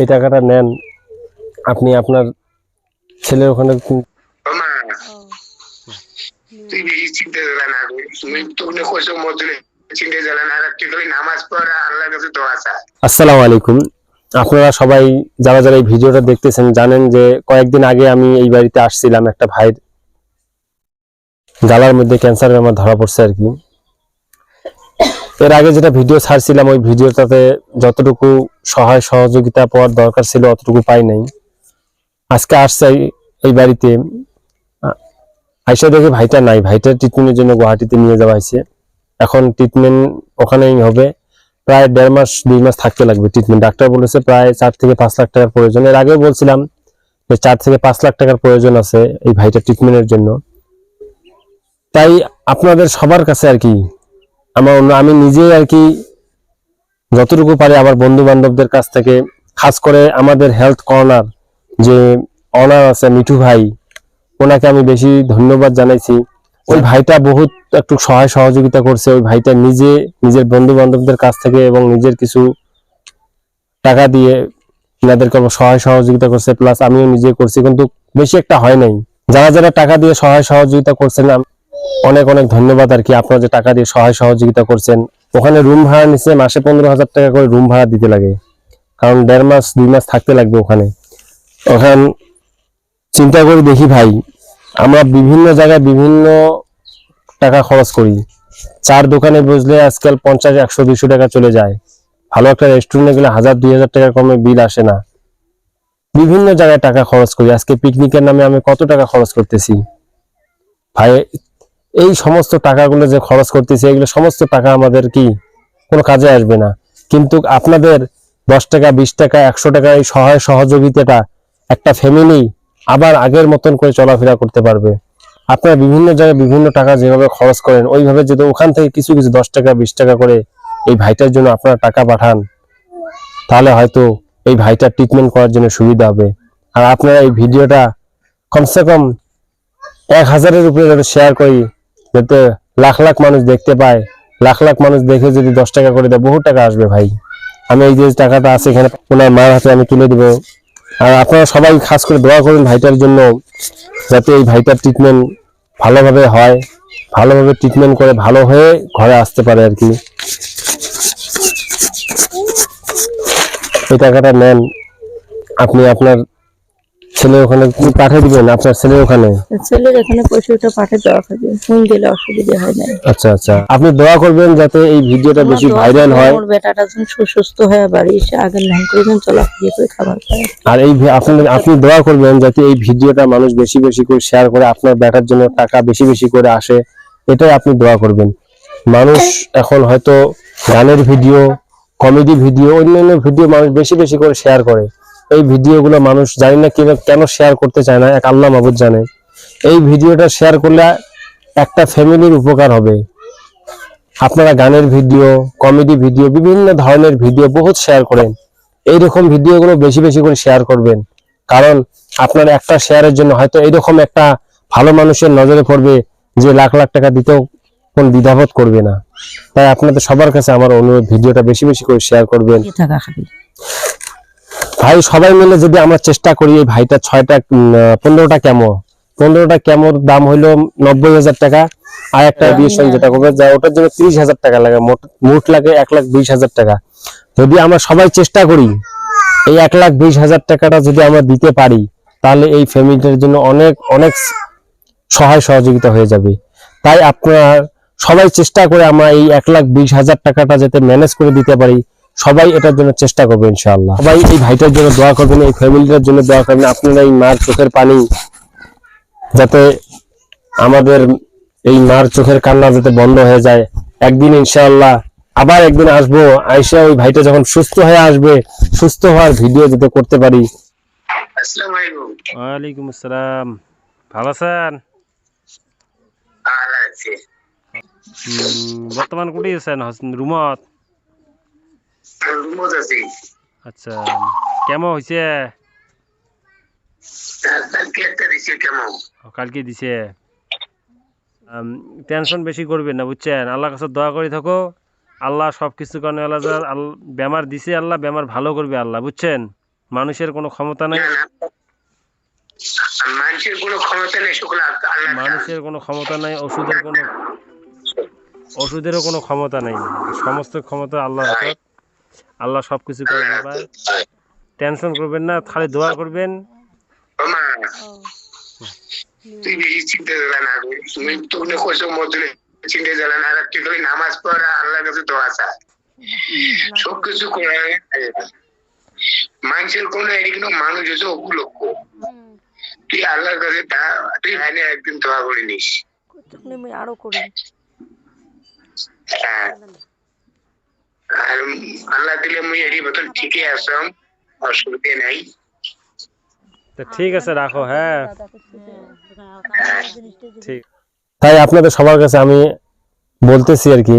এই টাকাটা নেন। আপনি আপনার ছেলের ওখানে তুই বেশি চিন্তা করে না তুমি তুমি কইছো মধ্যে চিন্তা করে না তুই নামাজ পড়া আল্লাহর কাছে দোয়া চা আসসালামু আলাইকুম। আপনারা সবাই যারা যারা এই ভিডিওটা দেখতেছেন জানেন যে কয়েকদিন আগে আমি এই বাড়িতে আসছিলাম একটা ভাইয়ের গালার মধ্যে ক্যান্সার আমার ধরা পড়ছে আর কি। এর আগে যেটা ভিডিও ছাড়ছিলাম, ওই ভিডিওটাতে যতটুকু সহায় সহযোগিতা পাওয়ার দরকার ছিল, অতটুকু পাই নাই। আজকে আসছে এই- বাড়িতে। আইসা দেখে ভাইটা নাই। ভাইটার ট্রিটমেন্টের জন্য গুয়াহাটিতে নিয়ে যাওয়া হয়েছে। এখন ট্রিটমেন্ট ওখানেই হবে। প্রায় দেড় মাস, দুই মাস থাকতে লাগবে ট্রিটমেন্ট ডাক্তার বলেছে প্রায় চার থেকে পাঁচ লাখ টাকার প্রয়োজন। এর আগেও বলছিলাম যে চার থেকে পাঁচ লাখ টাকার প্রয়োজন আছে এই ভাইটার ট্রিটমেন্টের জন্য। তাই আপনাদের সবার কাছে আর কি আমার অন্য- আমি নিজে আর কি যতটুকু পারি আমার বন্ধু বান্ধবদের কাছ থেকে খাস করে আমাদের হেলথ কর্নার যে অনার আছে মিঠু ভাই ওনাকে আমি বেশি ধন্যবাদ জানাইছি। ওই ভাইটা বহুত একটু সহায় সহযোগিতা করছে ওই ভাইটা নিজে নিজের বন্ধু বান্ধবদের কাছ থেকে এবং নিজের কিছু টাকা দিয়ে এনাদেরকে সহায় সহযোগিতা করছে প্লাস আমিও নিজে করছি কিন্তু বেশি একটা হয় নাই। যারা যারা টাকা দিয়ে সহায় সহযোগিতা করছেন আম- অনেক অনেক ধন্যবাদ আর কি। আপনারা যে টাকা দিয়ে সহায় সহযোগিতা করছেন, ওখানে রুম ভাড়া নিচ্ছে মাসে পনেরো হাজার টাকা করে রুম ভাড়া দিতে লাগে। কারণ দেড় মাস, দুই মাস থাকতে লাগবে ওখানে। ওখান চিন্তা করে দেখি ভাই, আমরা বিভিন্ন জায়গায় বিভিন্ন টাকা খরচ করি। চার দোকানে বসলে আজকাল পঞ্চাশ, একশো দুশো টাকা চলে যায়। ভালো একটা রেস্টুরেন্টে গেলে হাজার, দুই হাজার টাকার কমে বিল আসে না। বিভিন্ন জায়গায় টাকা খরচ করি। আজকে পিকনিকের নামে আমি কত টাকা খরচ করতেছি? ভাই এই সমস্ত টাকাগুলো যে খরচ করতেছি, এগুলো সমস্ত টাকা আমাদের কি কোনো কাজে আসবে না। কিন্তু আপনাদের দশ টাকা, বিশ টাকা, একশো টাকা এই সহায় সহযোগিতাটা একটা ফ্যামিলি আবার আগের মতন করে চলাফেরা করতে পারবে। আপনারা বিভিন্ন জায়গায় বিভিন্ন টাকা যেভাবে খরচ করেন, ওইভাবে যদি ওখান থেকে কিছু কিছু দশ টাকা, বিশ টাকা করে এই ভাইটার জন্য আপনারা টাকা পাঠান, তাহলে হয়তো এই ভাইটার ট্রিটমেন্ট করার জন্য সুবিধা হবে। আর আপনারা এই ভিডিওটা কমসে কম এক হাজারের উপরে যাতে শেয়ার করি যাতে লাখ লাখ মানুষ দেখতে পায়, লাখ লাখ মানুষ দেখে যদি দশ টাকা করে দেয় বহু টাকা আসবে ভাই। আমি এই যে টাকাটা আছে এখানে, ওনার মার হাতে আমি তুলে দেবো। আর আপনারা সবাই খাস করে দোয়া করুন ভাইটার জন্য, যাতে এই ভাইটার ট্রিটমেন্ট ভালোভাবে হয়, ভালোভাবে ট্রিটমেন্ট করে, ভালো হয়ে ঘরে আসতে পারে আর কি। এই টাকাটা নেন। আপনি আপনার ছেলে ওখানে পাঠিয়ে দিবেন? আপনার ছেলে ওখানে? ছেলের এখানে পয়সাটা পাঠিয়ে দেওয়া হবে ফোন দিলে অসুবিধা হয় না। আচ্ছা আচ্ছা। আপনি দোয়া করবেন যাতে এই ভিডিওটা বেশি ভাইরাল হয়। আমার বেটাটা যেন সুস্থ হয়ে বাড়ি এসে আগের নাম করে যেন চলাফেরা করে খাবার পায় আর এই আপনি আপনি দোয়া করবেন যাতে এই ভিডিওটা মানুষ বেশি বেশি করে শেয়ার করে আপনার ব্যাটার জন্য টাকা বেশি বেশি করে আসে। এটাই আপনি দোয়া করবেন। মানুষ এখন হয়তো গানের ভিডিও কমেডি ভিডিও অন্যান্য ভিডিও মানুষ বেশি বেশি করে শেয়ার করে। এই ভিডিওগুলো মানুষ জানি না কেন শেয়ার করতে চায় না, এক আল্লাহ মাবুদ জানে। এই ভিডিওটা শেয়ার করলে একটা ফ্যামিলির উপকার হবে। আপনারা গানের ভিডিও কমেডি ভিডিও, বিভিন্ন ধরনের ভিডিও বহুত শেয়ার করেন। এইরকম ভিডিওগুলো বেশি বেশি করে শেয়ার করবেন। কারণ আপনার একটা শেয়ারের জন্য হয়তো এইরকম একটা ভালো মানুষের নজরে পড়বে যে লাখ লাখ টাকা দিতেও কোন দ্বিধাবোধ করবে না। তাই আপনাদের সবার কাছে আমার অনুরোধ, ভিডিওটা বেশি বেশি করে শেয়ার করবেন। ভাই সবাই মিলে যদি আমরা চেষ্টা করি এই ভাইটা ছয়টা পনেরোটা কেমো পনেরোটা কেমোর দাম হইল নব্বই হাজার টাকা। আর একটা এডিশন যেটা করবে যা ওটার জন্য তিরিশ হাজার টাকা লাগে। মোট মোট লাগে এক লাখ বিশ হাজার টাকা। যদি আমরা সবাই চেষ্টা করি এই এক লাখ বিশ হাজার টাকাটা যদি আমরা দিতে পারি তাহলে এই ফ্যামিলিটার জন্য অনেক অনেক সহায় সহযোগিতা হয়ে যাবে। তাই আপনার সবাই চেষ্টা করে আমরা এই এক লাখ বিশ হাজার টাকাটা যাতে ম্যানেজ করে দিতে পারি। সবাই এটার জন্য চেষ্টা করবে ইনশাআল্লাহ। সবাই এই ভাইটার জন্য দোয়া করবেন এই ফ্যামিলিটার জন্য দোয়া করবেন আপনারা এই মার চোখের পানি যাতে আমাদের এই মার চোখের কান্না যাতে বন্ধ হয়ে যায়। একদিন ইনশাআল্লাহ আবার একদিন আসব আইসা ওই ভাইটা যখন সুস্থ হয়ে আসবে সুস্থ হওয়ার ভিডিও যাতে করতে পারি। আসসালামু আলাইকুম। ওয়ালাইকুম আসসালাম। ভালো আছেন? ভালো আছি। বর্তমান কোথায় আছেন? রুমত? রুমত আছি আচ্ছা কেমন হয়েছে কালকে একটা দিছি কেমন? কালকে দিছে। টেনশন বেশি করবেন না বুঝছেন? আল্লাহর কাছে দোয়া করে থাকো। আল্লাহ সব কিছু কারণে আল্লাহ যা- বেমার দিছে আল্লাহ বেমার ভালো করবে আল্লাহ বুঝছেন? মানুষের কোনো ক্ষমতা নাই। না, না। মানুষের কোনো ক্ষমতা নেই মানুষের কোনো ক্ষমতা নাই ওষুধের কোনো ওষুধেরও কোনো ক্ষমতা নাই। সমস্ত ক্ষমতা আল্লাহ আল্লাহ সব কিছু করে দেবে টেনশন করবেন না খালি দোয়া করবেন। নামাজ পড়া আল্লাহর কাছে দোয়া চা সব করে মানুষের কোনো এদিকে কোনো মানুষ হচ্ছে তুই আল্লাহর কাছে তা- তুই একদিন দোয়া করে নিস। আরও করি। হ্যাঁ। আর আল্লাহ দিলে মুই এরই মতন ঠিকই আসাম অসুবিধে নাই তো ঠিক আছে রাখো হ্যাঁ। ঠিক। তাই আপনাদের সবার কাছে আমি বলতেছি আর কি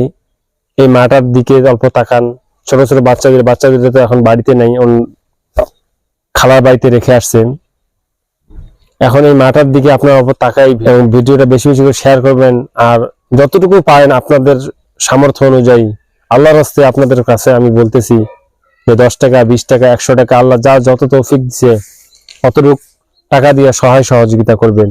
এই মাটার দিকে অল্প তাকান। ছোট ছোট বাচ্চাদের বাচ্চাদের তো এখন বাড়িতে নাই খালার বাড়িতে রেখে আসছেন। এখন এই মাটার দিকে আপনার অল্প তাকাই ভিডিওটা বেশি বেশি করে শেয়ার করবেন আর যতটুকু পারেন আপনাদের সামর্থ্য অনুযায়ী আল্লাহর হস্তে আপনাদের কাছে আমি বলতেছি যে দশ টাকা, বিশ টাকা, একশো টাকা, আল্লাহ যা যত তৌফিক দিছে, অতটুক টাকা দিয়ে সহায় সহযোগিতা করবেন।